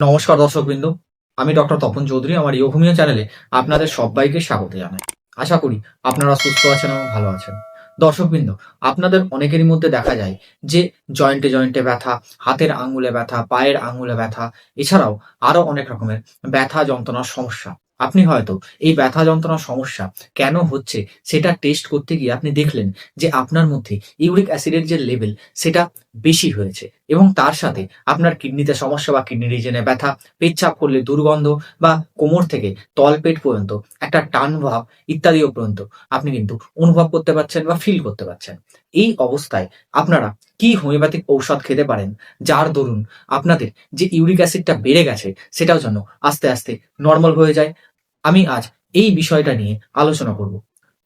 নমস্কার দর্শকবৃন্দ আমি ডক্টর তপন চৌধুরী, আমার ইয়োভূমিয়া চ্যানেলে আপনাদের সবাইকে স্বাগত জানাই। আশা করি আপনারা সুস্থ আছেন এবং ভালো আছেন। দর্শকবৃন্দ আপনাদের অনেকেরই মধ্যে দেখা যায় যে জয়েন্টে জয়েন্টে ব্যথা, হাতের আঙ্গুলে ব্যথা, পায়ের আঙ্গুলে ব্যথা, এছাড়াও আরও অনেক রকমের ব্যথা যন্ত্রণার সমস্যা। আপনি হয়তো এই ব্যথা যন্ত্রণার সমস্যা কেন হচ্ছে সেটা টেস্ট করতে গিয়ে আপনি দেখলেন যে আপনার মধ্যে ইউরিক অ্যাসিডের যে লেভেল সেটা বেশি হয়েছে। এবং তার সাথে আপনার কিডনিতে সমস্যা বা কিডনি রিজনে ব্যথা পেচ্ছাপ করলে দুর্গন্ধ বা কোমর থেকে তলপেট পর্যন্ত, একটা টান ভাব ইত্যাদিও পর্যন্ত আপনি কিন্তু অনুভব করতে পারছেন বা ফিল করতে পারছেন। এই অবস্থায় আপনারা কি হোমিওপ্যাথিক ঔষধ খেতে পারেন? যার দরুন আপনাদের যে ইউরিক অ্যাসিডটা বেড়ে গেছে, সেটাও যেন আস্তে আস্তে নর্মাল হয়ে যায়। আমি আজ এই বিষয়টা নিয়ে আলোচনা করব।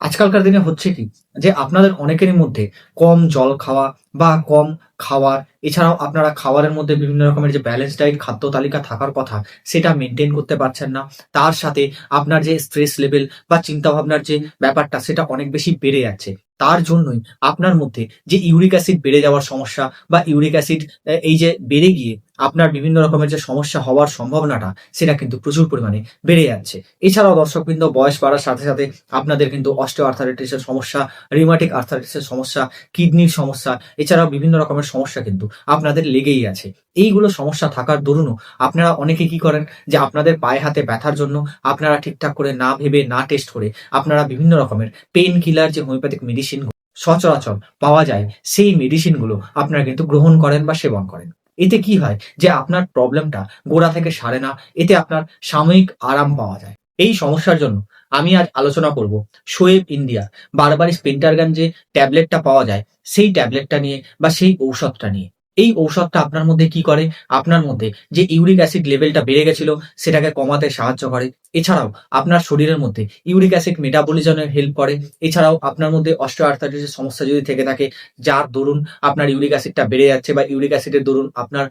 আজকালকার দিনে হচ্ছে কি, যে আপনাদের অনেকেরই মধ্যে কম জল খাওয়া বা কম খাওয়ার, এছাড়াও আপনারা খাবারের মধ্যে বিভিন্ন রকমের যে ব্যালেন্স ডায়েট খাদ্য তালিকা থাকার কথা, সেটা মেনটেন করতে পারছেন না। তার সাথে আপনার যে স্ট্রেস লেভেল বা চিন্তা ভাবনার যে ব্যাপারটা, সেটা অনেক বেশি বেড়ে যাচ্ছে। তার জন্যই আপনার মধ্যে যে ইউরিক অ্যাসিড বেড়ে যাওয়ার সমস্যা বা ইউরিক অ্যাসিড এই যে বেড়ে গিয়ে আপনার বিভিন্ন রকমের যে সমস্যা হওয়ার সম্ভাবনাটা, সেটা কিন্তু প্রচুর পরিমাণে বেড়ে যাচ্ছে। এছাড়াও দর্শকবৃন্দ, বয়স বাড়ার সাথে সাথে আপনাদের কিন্তু অস্টিও আর্থারাইটিসের সমস্যা রিমাটিক আর্থারাইটিসের সমস্যা, কিডনির সমস্যা, এছাড়াও বিভিন্ন রকমের সমস্যা কিন্তু আপনাদের লেগেই আছে। এইগুলো সমস্যা থাকার দরুনও আপনারা অনেকে কি করেন যে আপনাদের পায়ে হাতে ব্যথার জন্য আপনারা ঠিকঠাক করে না ভেবে, না টেস্ট করে আপনারা বিভিন্ন রকমের পেন কিলার যে হোমিওপ্যাথিক মেডিসিন সচরাচর পাওয়া যায়, সেই মেডিসিনগুলো আপনারা কিন্তু গ্রহণ করেন বা সেবন করেন। এতে কি হয় যে আপনার প্রবলেমটা গোড়া থেকে সারে না, এতে আপনার সাময়িক আরাম পাওয়া যায়। এই সমস্যার জন্য আমি আজ আলোচনা করব শোয়েব ইন্ডিয়া বারবার স্পেন্টারগান যে ট্যাবলেটটা পাওয়া যায়, সেই ট্যাবলেটটা নিয়ে বা সেই ঔষধটা নিয়ে। এই ঔষধটা আপনার মধ্যে কি করে? আপনার মধ্যে যে ইউরিক অ্যাসিড লেভেলটা বেড়ে গেছিল, সেটাকে কমাতে সাহায্য করে। এছাড়াও আপনার শরীরের মধ্যে ইউরিক অ্যাসিড মেটাবলিজমে হেল্প করে। এছাড়াও আপনার মধ্যে অস্ট্রোআর্থাইটিসের সমস্যা যদি থেকে থাকে, যার দরুন আপনার ইউরিক অ্যাসিডটা বেড়ে যাচ্ছে বা ইউরিক অ্যাসিডের দরুন আপনার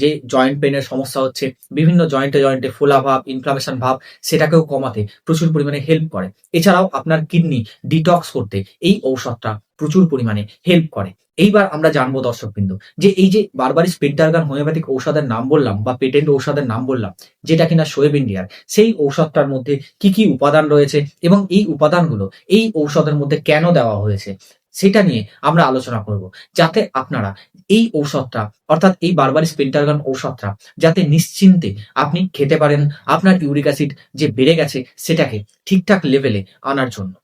যে জয়েন্ট পেনের সমস্যা হচ্ছে, বিভিন্ন জয়েন্টে জয়েন্টে ফোলা ভাব ইনফ্লামেশন ভাব, সেটাকেও কমাতে প্রচুর পরিমাণে হেল্প করে। এছাড়াও আপনার কিডনি ডিটক্স করতে এই ঔষধটা প্রচুর পরিমাণে হেল্প করে। এইবার আমরা জানব দর্শকবৃন্দ, যে এই যে বারবারই স্পেন্টারগান হোমিওপ্যাথিক ঔষধের নাম বললাম বা পেটেন্ট ঔষধের নাম বললাম, যেটা কিনা শোয়েব ইন্ডিয়ার, সেই ঔষধটার মধ্যে কি কি উপাদান রয়েছে এবং এই উপাদানগুলো এই ঔষধের মধ্যে কেন দেওয়া হয়েছে, সেটা নিয়ে আমরা আলোচনা করব। যাতে আপনারা এই ঔষধটা, অর্থাৎ এই বারবারিস পেন্টারগান ঔষধটা, যাতে নিশ্চিন্তে আপনি খেতে পারেন, আপনার ইউরিক অ্যাসিড যে বেড়ে গেছে, সেটাকে ঠিকঠাক লেভেলে আনার জন্য।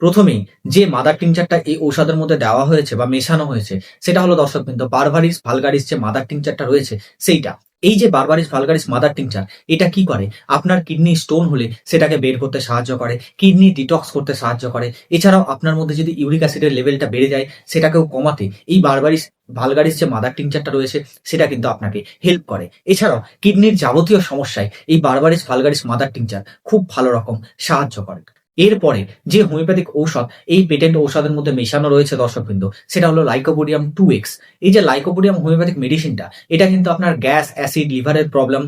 প্রথমেই যে মাদার টিংচারটা এই ঔষধের মধ্যে দেওয়া হয়েছে বা মেশানো হয়েছে, সেটা হলো দর্শকবৃন্দ বারভারিস ভালগারিস যে মাদার টিংচারটা রয়েছে, সেইটা। এই যে বারবারিস ভালগারিস মাদার টিংচার এটা কি করে? আপনার কিডনি স্টোন হলে সেটাকে বের করতে সাহায্য করে কিডনি ডিটক্স করতে সাহায্য করে। এছাড়াও আপনার মধ্যে যদি ইউরিক অ্যাসিডের লেভেলটা বেড়ে যায়, সেটাকেও কমাতে এই বারবারিস ভালগারিস যে মাদার টিংচারটা রয়েছে, সেটা কিন্তু আপনাকে হেল্প করে। এছাড়াও কিডনির যাবতীয় সমস্যায় এই বারবারিস ভালগারিস মাদার টিংচার খুব ভালো রকম সাহায্য করে। এরপরে যে হোমিওপ্যাথিক ঔষধ, এই পেটেন্ট ঔষধের মধ্যে মেশানো রয়েছে দর্শকবৃন্দ, সেটা হলো লাইকোপোডিয়াম টু এক্স। এই যে লাইকোপোডিয়াম হোমিওপ্যাথিক মেডিসিনটা, এটা কিন্তু আপনার গ্যাস, অ্যাসিড, লিভারের প্রবলেম,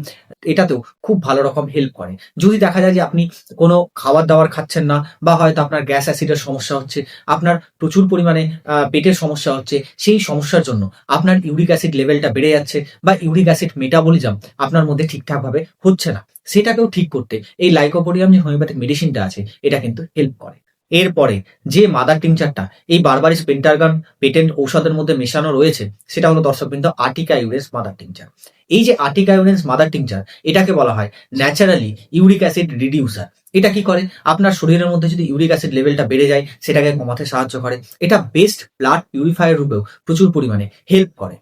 এটাতেও খুব ভালো রকম হেল্প করে। যদি দেখা যায় যে আপনি কোনো খাবার দাবার খাচ্ছেন না, বা হয়তো আপনার গ্যাস, অ্যাসিডের সমস্যা হচ্ছে, আপনার প্রচুর পরিমাণে পেটের সমস্যা হচ্ছে, সেই সমস্যার জন্য আপনার ইউরিক অ্যাসিড লেভেলটা বেড়ে যাচ্ছে, বা ইউরিক অ্যাসিড মেটাবলিজম আপনার মধ্যে ঠিকঠাকভাবে হচ্ছে না। সেটাকেও ঠিক করতে এই লাইকোপোডিয়াম যে হোমিওপ্যাথিক মেডিসিনটা আছে, এটা কিন্তু হেল্প করে। এরপরে যে মাদার টিংচারটা এই বারবারিস পেন্টারগান পেটেন্ট ঔষধের মধ্যে মেশানো রয়েছে, সেটা হলো দর্শকবৃন্দ আর্টিকা ইউরেস মাদার টিংচার এই যে আর্টিকা ইউরেন্স মাদার টিংচার এটাকে বলা হয় ন্যাচারালি ইউরিক অ্যাসিড রিডিউসার এটা কি করে? আপনার শরীরের মধ্যে যদি ইউরিক অ্যাসিড লেভেলটা বেড়ে যায়, সেটাকে কমাতে সাহায্য করে। এটা বেস্ট ব্লাড পিউরিফায়ার রূপেও প্রচুর পরিমাণে হেল্প করে।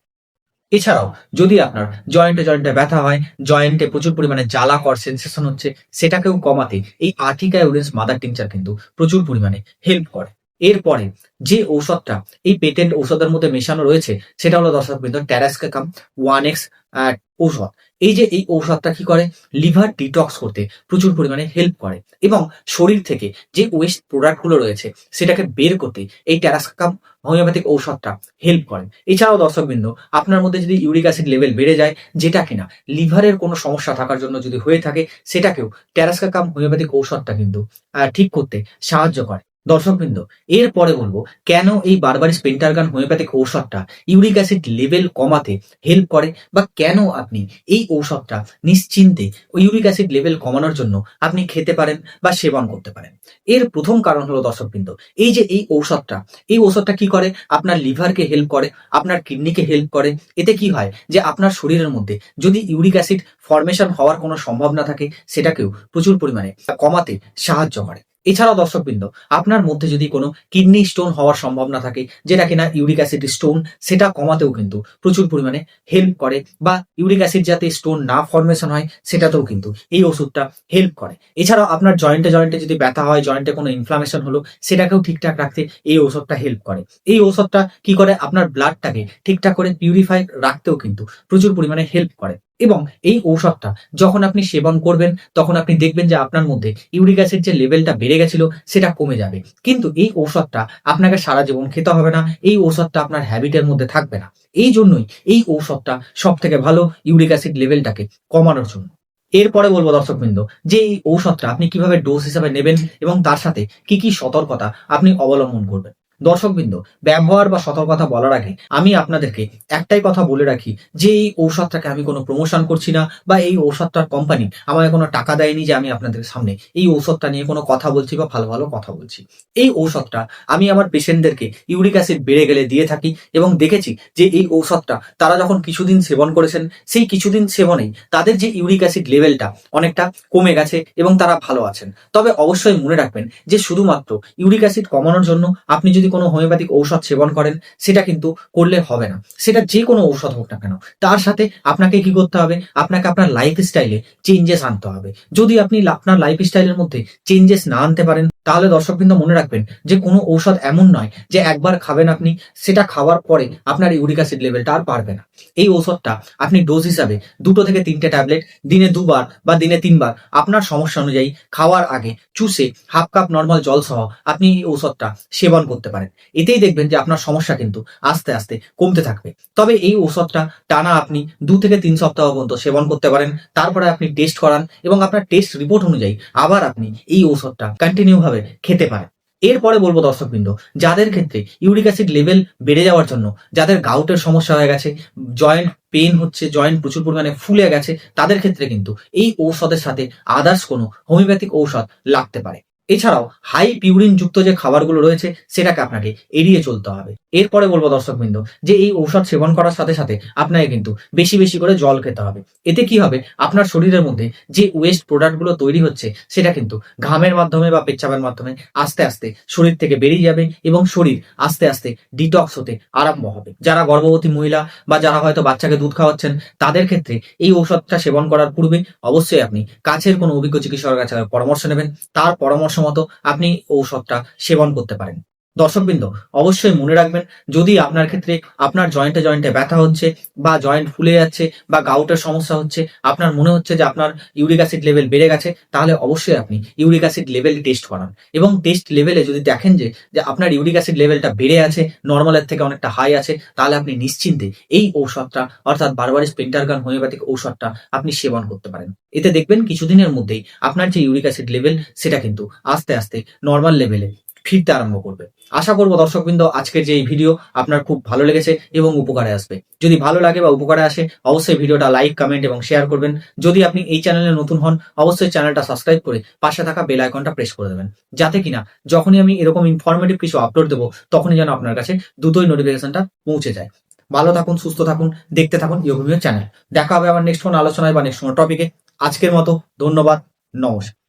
এছাড়াও, যদি আপনার জয়েন্টে জয়েন্টে ব্যথা হয় জয়েন্টে প্রচুর পরিমাণে জ্বালা কর সেন্সেশন হচ্ছে, সেটাকেও কমাতে এই আর্টিকা ইউরেন্স মাদার টিংচার কিন্তু প্রচুর পরিমাণে হেল্প করে। এরপরে যে ঔষধটা, এই পেটেন্ট ঔষধের মধ্যে মেশানো রয়েছে, সেটা হলো দর্শকবৃন্দ ট্যারাসকাকাম ওয়ান এক্স ঔষধ। এই যে এই ঔষধটা কি করে? লিভার ডিটক্স করতে প্রচুর পরিমাণে হেল্প করে এবং শরীর থেকে যে ওয়েস্ট প্রোডাক্টগুলো রয়েছে, সেটাকে বের করতে এই ট্যারাসকাম হোমিওপ্যাথিক ঔষধটা হেল্প করে এছাড়াও দর্শকবৃন্দ, আপনার মধ্যে যদি ইউরিক অ্যাসিড লেভেল বেড়ে যায়, যেটা কিনা লিভারের কোনো সমস্যা থাকার জন্য যদি হয়ে থাকে, সেটাকেও ট্যারাসকাকাম হোমিওপ্যাথিক ঔষধটা কিন্তু ঠিক করতে সাহায্য করে। দর্শকবৃন্দ, এরপরে বলব, কেন এই বারবারিস পেন্টারগান হোমিওপ্যাথিক ঔষধটা ইউরিক অ্যাসিড লেভেল কমাতে হেল্প করে বা কেন আপনি এই ঔষধটা নিশ্চিন্তে ইউরিক অ্যাসিড লেভেল কমানোর জন্য আপনি খেতে পারেন বা সেবন করতে পারেন? এর প্রথম কারণ হলো দর্শকবৃন্দ, এই যে এই ঔষধটা এই ঔষধটা কি করে? আপনার লিভারকে হেল্প করে, আপনার কিডনিকে হেল্প করে। এতে কি হয় যে আপনার শরীরের মধ্যে যদি ইউরিক অ্যাসিড ফর্মেশন হওয়ার কোনো সম্ভাবনা থাকে, সেটাকেও প্রচুর পরিমাণে কমাতে সাহায্য করে। এছাড়াও দর্শকবৃন্দ, আপনার মধ্যে যদি কোনো কিডনি স্টোন হওয়ার সম্ভাবনা থাকে, যেটা কিনা ইউরিক অ্যাসিড স্টোন সেটা কমাতেও কিন্তু প্রচুর পরিমাণে হেল্প করে বা ইউরিক অ্যাসিড যাতে স্টোন না ফর্মেশন হয়, সেটাতেও কিন্তু এই ওষুধটা হেল্প করে। এছাড়াও আপনার জয়েন্টে জয়েন্টে যদি ব্যথা হয় জয়েন্টে কোনো ইনফ্লামেশন হলো, সেটাকেও ঠিকঠাক রাখতে এই ওষুধটা হেল্প করে। এই ওষুধটা কি করে? আপনার ব্লাডটাকে ঠিকঠাক করে পিউরিফাই রাখতেও কিন্তু প্রচুর পরিমাণে হেল্প করে। এবং এই ঔষধটা যখন আপনি সেবন করবেন, তখন আপনি দেখবেন যে আপনার মধ্যে ইউরিক অ্যাসিড যে লেভেলটা বেড়ে গেছিল, সেটা কমে যাবে। কিন্তু এই ঔষধটা আপনাকে সারা জীবন খেতে হবে না, এই ঔষধটা আপনার হ্যাবিটের মধ্যে থাকবে না। এই জন্যই এই ঔষধটা সব থেকে ভালো ইউরিক অ্যাসিড লেভেলটাকে কমানোর জন্য। এরপরে বলব দর্শকবৃন্দ, যে এই ঔষধটা আপনি কীভাবে ডোজ হিসাবে নেবেন এবং তার সাথে কি কি সতর্কতা আপনি অবলম্বন করবেন। দর্শকবৃন্দ, ব্যবহার বা সতর্কতা বলার আগে আমি আপনাদেরকে একটাই কথা বলে রাখি যে এই ঔষধটাকে আমি কোনো প্রমোশন করছি না বা এই ঔষধটার কোম্পানি আমাকে কোনো টাকা দেয়নি যে আমি আপনাদের সামনে এই ঔষধটা নিয়ে কোনো কথা বলছি বা ভালো ভালো কথা বলছি। এই ঔষধটা আমি আমার পেশেন্টদেরকে ইউরিক অ্যাসিড বেড়ে গেলে দিয়ে থাকি এবং দেখেছি যে এই ঔষধটা তারা যখন কিছুদিন সেবন করেছেন, সেই কিছুদিন সেবনেই তাদের যে ইউরিক অ্যাসিড লেভেলটা অনেকটা কমে গেছে এবং তারা ভালো আছেন। তবে অবশ্যই মনে রাখবেন যে শুধুমাত্র ইউরিক অ্যাসিড কমানোর জন্য আপনি যদি কোনো হোমিওপ্যাথিক ঔষধ সেবন করেন, সেটা কিন্তু করলে হবে না। সেটা যে কোনো ঔষধ হোক না কেন। তার সাথে আপনাকে কি করতে হবে? আপনাকে আপনার লাইফ স্টাইলে চেঞ্জেস আনতে হবে। যদি আপনি আপনার লাইফ স্টাইলের মধ্যে চেঞ্জেস না আনতে পারেন তাহলে দর্শকবৃন্দ মনে রাখবেন যে কোনো ঔষধ এমন নয় যে একবার খাবেন আপনি, সেটা খাওয়ার পরে আপনার ইউরিক অ্যাসিড লেভেলটা আর পারবে না। এই ঔষধটা আপনি ডোজ হিসাবে দুটো থেকে তিনটে ট্যাবলেট দিনে দুবার বা দিনে তিনবার আপনার সমস্যা অনুযায়ী খাওয়ার আগে চুষে হাফ কাপ নর্মাল জল সহ আপনি এই ঔষধটা সেবন করতে পারেন। এতেই দেখবেন যে আপনার সমস্যা কিন্তু আস্তে আস্তে কমতে থাকবে। তবে এই ঔষধটা টানা আপনি দু থেকে তিন সপ্তাহ পর্যন্ত সেবন করতে পারেন, তারপরে আপনি টেস্ট করান এবং আপনার টেস্ট রিপোর্ট অনুযায়ী আবার আপনি এই ঔষধটা কন্টিনিউ ভাবে খেতে পারে। এরপরে বলব দর্শকবৃন্দ, যাদের ক্ষেত্রে ইউরিক অ্যাসিড লেভেল বেড়ে যাওয়ার জন্য, যাদের গাউটের সমস্যা হয়ে গেছে জয়েন্ট পেন হচ্ছে জয়েন্ট প্রচুর পরিমাণে ফুলে গেছে, তাদের ক্ষেত্রে কিন্তু এই ঔষধের সাথে আদার্স কোনো হোমিওপ্যাথিক ঔষধ লাগতে পারে। এছাড়াও হাই পিউরিন যুক্ত যে খাবারগুলো রয়েছে, সেটাকে আপনাকে এড়িয়ে চলতে হবে। এরপরে বলব দর্শকবৃন্দ, যে এই ঔষধ সেবন করার সাথে সাথে আপনাকে কিন্তু বেশি বেশি করে জল খেতে হবে। এতে কি হবে? আপনার শরীরের মধ্যে যে ওয়েস্ট প্রোডাক্টগুলো তৈরি হচ্ছে, সেটা কিন্তু ঘামের মাধ্যমে বা পেচ্ছাপের মাধ্যমে আস্তে আস্তে শরীর থেকে বেরিয়ে যাবে এবং শরীর আস্তে আস্তে ডিটক্স হতে আরম্ভ হবে। যারা গর্ভবতী মহিলা বা যারা হয়তো বাচ্চাকে দুধ খাওয়াচ্ছেন, তাদের ক্ষেত্রে এই ঔষধটা সেবন করার পূর্বে অবশ্যই আপনি কাছের কোনো অভিজ্ঞ চিকিৎসকের কাছে পরামর্শ নেবেন। তার পরামর্শ মতো আপনি ঔষধটা সেবন করতে পারেন। দর্শকবৃন্দ, অবশ্যই মনে রাখবেন, যদি আপনার ক্ষেত্রে আপনার জয়েন্টে জয়েন্টে ব্যথা হচ্ছে বা জয়েন্ট ফুলে যাচ্ছে বা গাউটের সমস্যা হচ্ছে, আপনার মনে হচ্ছে যে আপনার ইউরিক অ্যাসিড লেভেল বেড়ে গেছে, তাহলে অবশ্যই আপনি ইউরিক অ্যাসিড লেভেল টেস্ট করান। এবং টেস্ট লেভেলে যদি দেখেন যে যে আপনার ইউরিক অ্যাসিড লেভেলটা বেড়ে আছে নর্মালের থেকে অনেকটা হাই আছে, তাহলে আপনি নিশ্চিন্তে এই ঔষধটা, অর্থাৎ বারবারিস পেন্টারগান হোমিওপ্যাথিক ঔষধটা আপনি সেবন করতে পারেন। এতে দেখবেন কিছুদিনের মধ্যেই আপনার যে ইউরিক অ্যাসিড লেভেল সেটা কিন্তু আস্তে আস্তে নর্মাল লেভেলে ফিরতে আরম্ভ করবে। আশা করব দর্শকবৃন্দ, আজকের যে এই ভিডিও আপনার খুব ভালো লেগেছে এবং উপকারে আসবে। যদি ভালো লাগে বা উপকারে আসে, অবশ্যই ভিডিওটা লাইক, কমেন্ট এবং শেয়ার করবেন। যদি আপনি এই চ্যানেলে নতুন হন, অবশ্যই চ্যানেলটা সাবস্ক্রাইব করে পাশে থাকা বেল আইকনটা প্রেস করে দেবেন। যাতে কিনা যখনই আমি এরকম ইনফরমেটিভ কিছু আপলোড দেবো, তখনই যেন আপনার কাছে দ্রুতই নোটিফিকেশনটা পৌঁছে যায়। ভালো থাকুন, সুস্থ থাকুন, দেখতে থাকুন ইয়োগমিও চ্যানেল দেখা হবে আবার নেক্সট কোনো আলোচনায় বা নেক্সট কোনো টপিকে আজকের মতো ধন্যবাদ, নমস্কার।